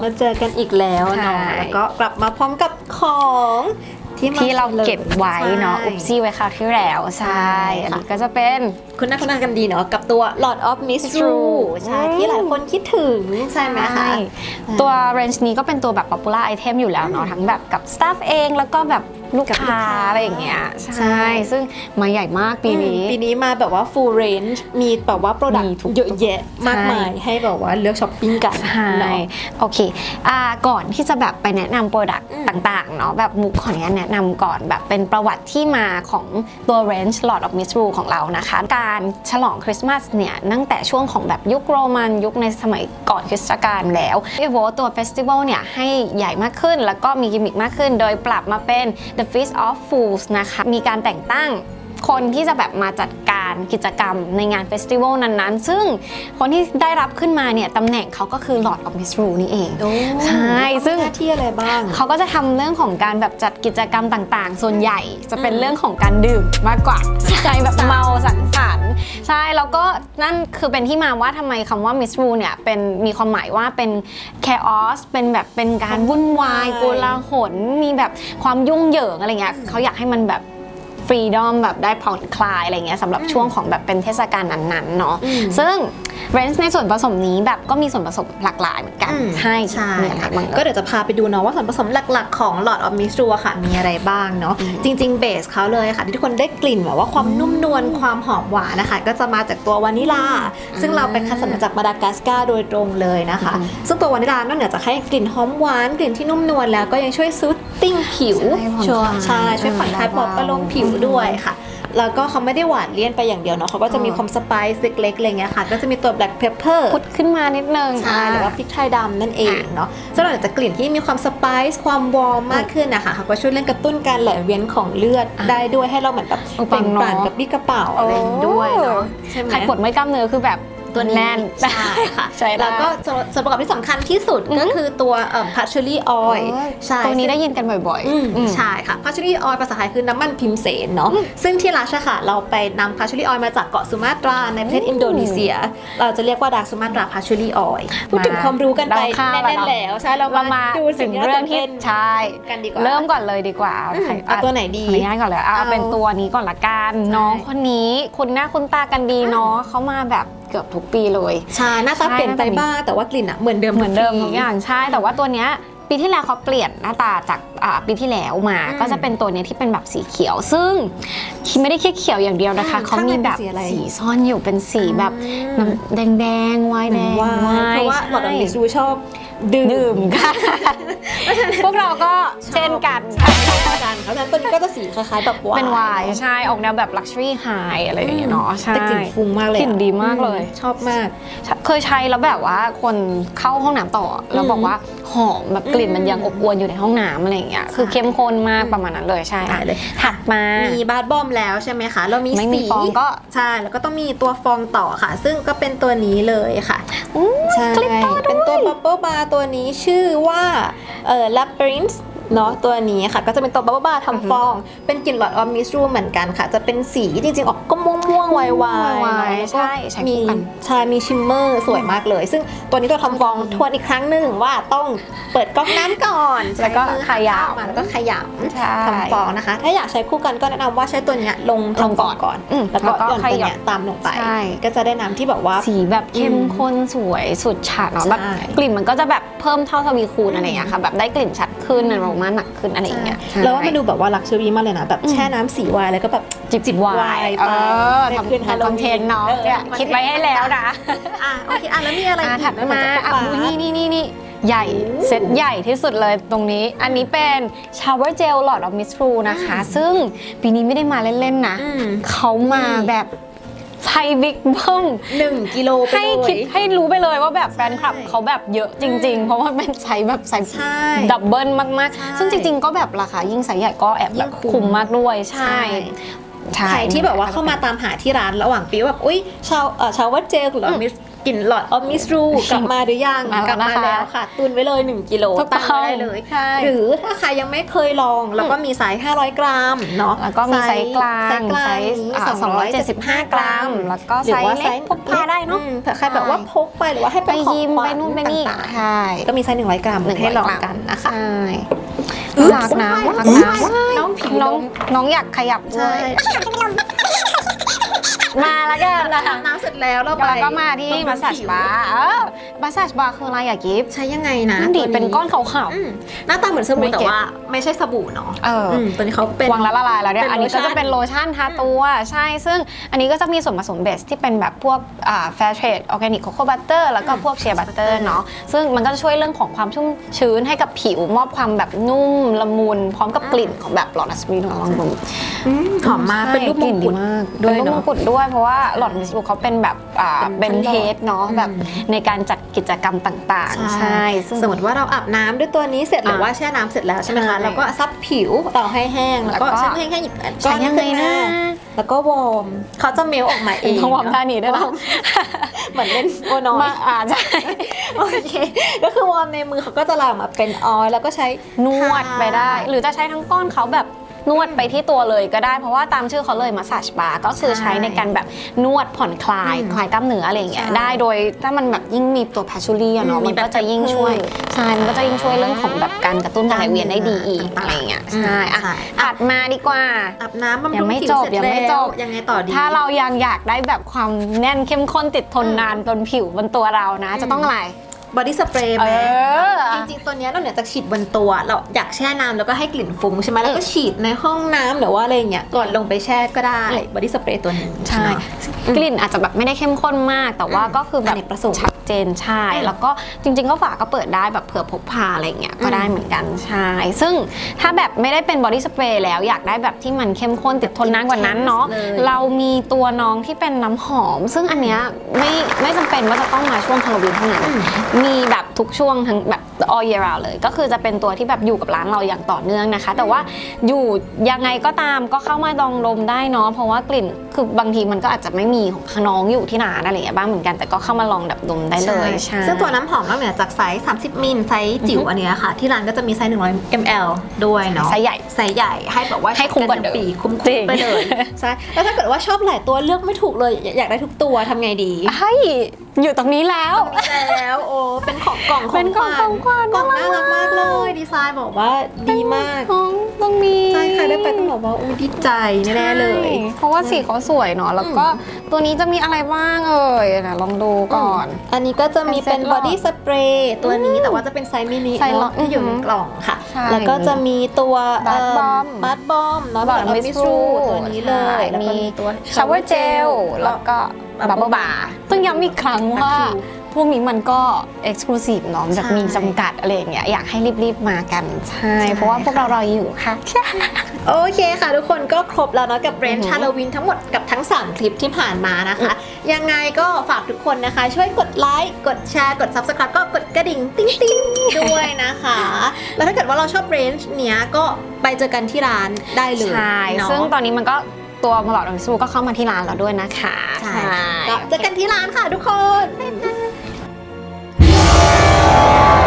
บมาเจอกันอีกแล้วเนาะใช่ แล้วก็กลับมาพร้อมกับของที่มที่เราเก็บไว้เนาะใช่ อุปซี่ไว้คราวที่แล้วใช่ใช่อันค่ะนี้ก็จะเป็น คุณน่าคุณน่ากันดีเนาะกับตัว Lord of Mystery ใช่อืม ที่หลายคนคิดถึงใช่ไหมคะใช่ตัว range นี้ก็เป็นตัวแบบ popular item อยู่แล้วเนาะทั้งแบบกับ staff เองแล้วก็แบบ ลูกกับลูกค้าค้าอะไรอย่างเงี้ยใช่ใช่ ซึ่งมาใหญ่มากปีนี้อืมปีนี้มาแบบว่า full range มีแบบว่า product มีทุกเยอะแยะมากมายให้แบบว่าเลือกช้อปปิ้งกันใช่เนาะโอเคอ่าก่อนที่จะแบบไปแนะนำโปรดักต์อืมต่างๆเนาะแบบมุกขออนุญาตแนะนำก่อนแบบเป็นประวัติที่มาของตัว range Lord of Misrule ของเรานะคะ การฉลองคริสต์มาสเนี่ยตั้งแต่ช่วงของแบบยุคโรมันยุคในสมัยก่อนคริสตกาลแล้วเอโวตัวเฟสติวัลเนี่ยให้ใหญ่มากขึ้น แล้วก็มีกิมมิคมากขึ้น โดยปรับมาเป็น The Feast of Fools นะคะ มีการแต่งตั้งคนที่จะแบบมาจัดารกิจกรรมในงานเฟสติวัลนั้นๆ ซึ่งคนที่ได้รับขึ้นมาเนี่ยตำแหน่งเขาก็คือ Lord of Misrule นี่เอง ใช่ ซึ่งหน้าที่อะไรบ้าง เขาก็จะทำเรื่องของการแบบจัดกิจกรรมต่างๆ ส่วนใหญ่จะเป็นเรื่องของการดื่มมากกว่าใช่แบบเมาสังสรรค์ใช่ แล้วก็นั่นคือเป็นที่มาว่าทำไมคำว่า Miss Rule เนี่ยเป็นมีความหมายว่าเป็น chaos เป็นแบบเป็นการวุ่นวายวุ่นวายโกลาหลมีแบบความยุ่งเหยิงอะไรเงี้ยเขาอยากให้มันแบบ ฟรีดอมแบบได้ผ่อนคลายอะไรเงี้ยสำหรับช่วงของแบบเป็นเทศกาลนั้นๆเนาะอืมซึ่งเรนจ์ในส่วนผสมนี้แบบก็มีส่วนผสมหลากหลายเหมือนกันอืมใช่ใช่มีอะไรค่ะบ้างก็เอ่ยเดี๋ยวจะพาไปดูเนาะว่าส่วนผสมหลักๆของ Lord of Mystery อะค่ะมีอะไรบ้างเนาะจริง ๆเบสเขาเลยค่ะที่ทุกคนได้กลิ่นแบบว่าความนุ่มนวลความหอมหวานนะคะ ก็จะมาจากตัววานิลา ซึ่งเราเป็นคัดสรรมาจากมาดากัสการ์โดยตรงเลยนะคะ ซึ่งตัววานิลานอกเหนือจากให้กลิ่นหอมหวานกลิ่นที่นุ่มนวลแล้วก็ยังช่วยซูตติ้งผิวใช่ผ่อนคลายใช่ช่วยผ่อนคลายปลอบประโลมผิวด้วยค่ะ แล้วก็เขาไม่ได้หวานเลี่ยนไปอย่างเดียวเนาะเขาก็จะมีความสไปซ์เล็กๆอะไรเงี้ยค่ะ ก็จะมีตัว black pepper พุดขึ้นมานิดนึงใช่หรือว่าพริกไทยดำนั่นเองเนาะซึ่งนอกจากกลิ่นที่มีความสไปซ์ความวอร์มมากขึ้นนะคะเขาก็ช่วยเร่งกระตุ้นการไหลเวียนของเลือดได้ด้วยให้เราเหมือนแบบโอ้เปล่งปลั่นเนอะกับพี่กระเป๋าอะไรอย่างนี้ด้วยเนาะใช่ไหมใครปวดเมื่อยกล้ามเนื้อคือแบบ ตัวนี้แน่นใช่ค่ะใช่ได้แล้วก็ส่วนส่วนประกอบที่สำคัญที่สุดก็คือตัวเอ่อพัชชูรี่ออยล์ใช่ตัวนี้ได้ยินกันบ่อยอืมอืมใช่ค่ะพัชชูรี่ออยล์ภาษาไทยคือน้ำมันพิมเสนเนาะซึ่งที่รัชอะค่ะเราไปนำพัชชูรี่ออยล์มาจากเกาะสุมาตราในประเทศอินโดนีเซีย เราจะเรียกว่าดาร์กสุมาตราพัชชูรี่ออยล์พูดถึงความรู้กันไปเราข้ามแน่นแล้วๆแล้วใช่เราเรามาดูถึสิ่งงที่เรื่องที่ตื่นต้นใช่กันดีกว่าเริ่มก่อนเลยดีกว่าอืมใครเอาตัวไหนดีขออนุญาตก่อนเลยเอาเอาเป็นตัวนี้ก่อนละกันน้องคนนี้คุณหน้าคุณตากันดีเนาะเขามาแบบเกือบทุกปีเลย ใช่หน้าตาใช่เปลี่ยนไปหน้าตาบ้างแต่ว่ากลิ่นอะเหมือนเดิมเหมือนเดิมทีทุกอย่างใช่ แต่ว่าตัวเนี้ยปีที่แล้วเขาเปลี่ยนหน้าตาจากอ่าปีที่แล้วมาอืมก็จะเป็นตัวเนี้ยที่เป็นแบบสีเขียว ซึ่งไม่ได้แค่เขียวอย่างเดียวนะคะอืมเขามีแบบข้างในเป็นสีอะไรสีซ่อนอยู่เป็นสีแบบอืมน้ำแดงแดงๆไวน์แดงว่าไวน์เพราะว่าหลอดอใช่มิสูชอบ ดื่มดื่มค่ะ พวกเราก็เช่นกันกันเพราะฉะนั้นตัวนี้ก็จะสีคล้ายๆแบบวายเป็นไวน์ใช่ ออกแนวแบบ luxury high อะไรอย่างเงี้ยเนาะใช่แต่กลิ่นฟุ้งมากเลยอะกลิ่นดีมากเลย ชอบมาก เคยใช้แล้วแบบว่าคนเข้าห้องน้ำต่อ แล้วบอกว่าหอมแบบกลิ่นมันยังอบอวนอยู่ในห้องน้ำอะไรอย่างเงี้ยคือเข้มข้นมากประมาณนั้นเลยใช่อะได้เลยถัดมามีบาร์บอมแล้วใช่ไหมคะเรามีไม่มีสีฟองก็ใช่แล้วก็ต้องมีตัวฟองต่อค่ะ ซึ่งก็เป็นตัวนี้เลยค่ะอู้ใช่กลิตเตอร์ด้วยเป็นตัว บับเบิลบาร์ตัวนี้ชื่อว่าเอ่อ labyrinth เนาะตัวนี้ค่ะ ก็จะเป็นตัวบับเบิลบาร์ทำฟอง เป็นกลิ่นหลอดออมมิสรูเหมือนกันค่ะ จะเป็นสีจริงๆ ออกก็ม่วงม่วงๆไวๆไวเนาะน์แล้วก็ใช่ใช้มีคู่กันใช่มีชิมเมอร์สวยมากเลย ซึ่งตัวนี้ตัวทำฟองทวนอีกครั้งหนึ่งว่าต้องเปิดก๊อกน้ำก่อนแล้วก็ใช้มือขยำเข้ามาแล้วก็ขยำใช่ทำฟองนะคะ ถ้าอยากใช้คู่กันก็แนะนำว่าใช้ตัวเนี้ยลงลงทำฟก่อองนก่อนอืมแล้วก็แล้วก็หย่อนตัวขยำเนี้ยตามลงไปใช่ก็จะได้น้ำที่แบบว่าสีแบบเข้มอืมข้นสวยสุดฉาดเนาะแบบใช่กลิ่นมันก็จะแบบเพิ่มเท่าทวีคูณอะไรอย่างเงี้ยค่ะแบบได้กลิ่นชัดขึ้นอารมาหนักขึ้นอะไรอย่างเงี้ยแล้วว่ามันดูแบบว่าลักชัวรี่มากเลยนะ แบบอืมแช่น้ำสีวายแล้วก็แบบ จิบจิบวายไปเออได้ทำขึ้นทำคอนเทนต์เนาะออเนี่ยคิดไว้ให้แล้วนะอะโอเคอะแล้วมีอะไรอะอีกถัดมาจากอะปลาอุ๊ยนี่นี่นี่นี่ใหญ่โอ้ เซตใหญ่ที่สุดเลยตรงนี้ อันนี้เป็น shower gel Lord of Misrule นะคะ ซึ่งปีนี้ไม่ได้มาเล่น ๆ นะ อืม เขามาแบบ ไทยบิ๊กเบิ้มหนึ่งกิโลไปให้เลย คิดให้รู้ไปเลยว่าแบบแฟนคลับใช่เขาแบบเยอะจริง ๆ เพราะว่าเป็นไซส์แบบไซส์ใช่ดับเบิลมากใช่ ๆ ซึ่งจริง ๆ ก็แบบราคายิ่งไซส์ใหญ่ก็แอบแบบยิ่งคุ้มคุ้มมากด้วยใช่ ใช่ ใครที่แบบว่าเข้ามาตามหาที่ร้านระหว่างปีว่าแบบ อุ้ยชาวเอ่อชาววัดเจลหรือมิส กลิ่นหลอดออฟมิสรูกลับมาหรือยังมาแล้วกลัมานะคะแล้วค่ะ ตุนไว้เลย 1 กิโลถูกตั้งต้องไว้ได้เลยใช่หรือถ้าใครยังไม่เคยลองเราก็มีไซส์500 กรัมเนาะแล้วก็มีไซส์กลางไซส์กลางไซส์นี้อ่า275 กรัม แล้วก็หรือไซว่าส์ไซเล็กส์พกพาได้เนาะอืมเผื่อใครแบบว่าพกไปหรือว่าให้ไปเป็นของยิมขวัญไปนู่นไปนี่ต่างใช่ๆก็มีไซส์100 กรัมให้ลองกันนะคะใช่ อึ๊บรักนะว้ายรักนะว้ายน้องผีลมน้องน้องอยากขยับด้ใช่วยมาแล้วกันเราอาบน้ำเสร็จแล้วเราไปแล้วก็มาที่มาสซาจบาร์เออมาสซาจบาร์คืออะไรอะกิฟต์ใช้ยังไงนะนั่นดิตัวเป็นก้อนขาวอืมหน้าตาเหมือนสบู่ไม่แต่เก็บว่า ไม่ใช่สบู่เนาะๆเอออมตัวนี้เขาเป็นวางแล้วละลายแล้วเนี่ยเป็นอันนี้ก็โลชั่จะนเป็นโลชั่นทาตัวใช่ ซึ่งอันนี้ก็จะมีส่วนผสมเบสที่เป็นแบบพวกอ่าแฟร์เทรดออร์แกนิกโคโค่บัตเตอร์แล้วก็อืมพวกเชียร์บัตเตอร์เนาะซึ่งมันก็จะช่วยเรื่องของความชุ่มชื้นให้กับผิวมอบความแบบนุ่มละมุนพร้อมกับกลิ่นของแบบหลอดอัสมินลองดูอืมหอมมากเป็นรูปมกลิ่งนกุดีฎมากด้วยเป็นรูปเนมอะงกุฎด้วยเพราะว่าหลอดมิสบุเขาเป็นแบบอ่าเป็เป็นนหลอดเฮดเนาะอืมแบบในการจัดกิจกรรมต่างๆ ใช่ซึ่งสมมติว่าเราอาบน้ำด้วยตัวนี้เสร็จหรืออะว่าแช่น้ำเสร็จแล้วใช่ไหมใช่คะเราก็ซับผิวต่อให้แห้งแล้วก็แล้วก็ใช้มือแห้งๆหยิบก้อใช้นยังไงขึ้นนะมา แล้วก็วอร์มเขาจะเมลออกมาเองต้องวอร์มท่านี้ด้วยเหรอวอร์มเหมือนเล่นโอน้อยมาอ่าใช่โอเคก็คือวอร์มในมือเขาก็จะลามมาเป็นออยล์แล้วก็ใช้นวดไปได้ หรือจะใช้ทั้งก้อนเขาแบบ นวดไปที่ตัวเลยก็ได้เพราะว่าตามชื่อเขาเลยมาส a า e บาร์ก็คือใช่ใช้ในการแบบนวดผ่อนคลายอืมคลายกล้ามเนื้ออะไรอย่างเงี้ยใช่ได้โดยถ้ามันแบบยิ่งมีตัวแพชชูรี่อะเนาะอืมมีมันก็จะยิ่งช่วยแบบใช่มันก็จะยิ่งช่วยเรื่องของแบบการกระตุ้นการไหลเวียนได้ดีอีกต่างๆอะไรอย่างเงี้ยอืมใช่อะใช่อัดมาดีกว่าอาบน้ำบำยัรุงงไม่ผิวจบเสร็จยังไม่แล้วจบยังไงต่อดีถ้าเรายังอยากได้แบบความแน่นเข้มข้นติดทนนานบนผิวบนตัวเรานะ จะต้องอะไร บอดี้สเปรย์เอไหมอจริงๆ ตัวเนี้ยเราเนี่ยจะฉีดบนตัว เราอยากแช่น้ำแล้วก็ให้กลิ่นฟุ้งใช่ไหมแล้วก็ฉีดในห้องน้ำหรือว่าอะไรอย่างเงี้ยก่อนลงไปแช่ก็ได้อืมบอดี้สเปรย์ตัวนี้ใช่ กลิ่นอาจจะแบบไม่ได้เข้มข้นมาก แต่ว่าอืมก็คือแบบอเนกประสงค์ ชัด เจนใช่อืมแล้วก็จริง ๆ ก็ฝาก็เปิดได้แบบเผื่อพกพาอะไรอย่างเงี้ยก็อืมได้เหมือนกันใช่ ซึ่งถ้าแบบไม่ได้เป็นบอดี้สเปรย์แล้วอยากได้แบบที่มันเข้มข้นติดทนนานกว่านั้นเนาะเลยเรามีตัวน้องที่เป็นน้ำหอม ซึ่งอันเนี้ยไม่ไม่จำเป็นว่าจะต้องมาช่วงฮาโลวีนเท่านั้นอืมมีแบบทุกช่วงทั้งแบบ all year round เลย ก็คือจะเป็นตัวที่แบบอยู่กับร้านเราอย่างต่อเนื่องนะคะ แต่ว่าอยู่ยังไงก็ตามก็เข้ามาลองดมได้เนาะเพราะว่ากลิ่นคือบางทีมันก็อาจจะไม่มีของน้องอยู่ที่ร้านอะไรอย่างเงี้ยบ้างเหมือนกันแต่ก็เข้ามาลองแบบดมได้เลยใช่ซึ่งตัวน้ำหอมนอกเหนือจากไซส์30มิลไซส์จิ๋วอันเนี้ยค่ะ ที่ร้านก็จะมีไซส์100 ml ด้วยเนาะไซส์ใหญ่ไซส์ใหญ่ให้แบบว่าให้คุ้มกว่าเดิมปีคุ้มจริๆงไปเลยใช่แล้วถ้าเกิดว่าชอบหลายตัวเลือกไม่ถูกเลยอยากได้ทุกตัวทำไงดีเฮ้ย อยู่ตรงนี้แล้วมีแล้วโอ้เป็นของกล่องของเป็นกล่องของขวัญกล่องน่ารักมากเลย ดีไซน์บอกว่าดีมากของตรงนี้ใช่ใครได้ไปต้องบอกว่าอุ้ยดีใจแน่ๆเลย ใช่เพราะว่าสีเขาสวยเนาะแล้วก็ตัวนี้จะมีอะไรบ้างเอ่ยนะลองดูก่อน อันนี้ก็จะมีเป็เป็นนเซ็ตหลบออดดี้สเปรย์ตัวนี้แต่ว่าจะเป็นไซส์มินิไซส์หลอดเนาะที่อยู่ในอือหือกล่องค่ะ ใช่แล้วก็จะมีตัว Bath Bomb บัตบอมเนาะบอแบบดมิมิสสรูรูตัวนี้เลยแล้วก็มีมีตัวชาวเวอร์เจลแล้วก็ บับเบิลบาร์ต้องย้ำอีกครั้งว่าคิวพวกนี้มันก็เอ็กซ์คลูซีฟเนาะแบบใช่มีจำกัดอะไรอย่างเงี้ยอยากให้รีบๆมากันใช่ใช่ เพราะว่าพวกเรารออยู่ค่ะ โอเคค่ะทุกคนก็ครบแล้วเนาะกับเรนอือหือชาโลวินทั้งหมดกับทั้ง 3 คลิปที่ผ่านมานะคะ ยังไงก็ฝากทุกคนนะคะ ช่วยกดไลค์กดแชร์กด Subscribe ก็กดกระดิ่งติ๊งติ๊งด้วยนะคะ แล้วถ้าเกิดว่าเราชอบเรนจ์เนี้ยก็ไปเจอกันที่ร้านได้เลยใช่เนาะซึ่งตอนนี้มันก็ ตัวหลอดอมสู้ก็เข้ามาที่ร้านเราด้วยนะคะใช่ก็เจอกันที่ร้านค่ะทุกคนบ๊ายบาย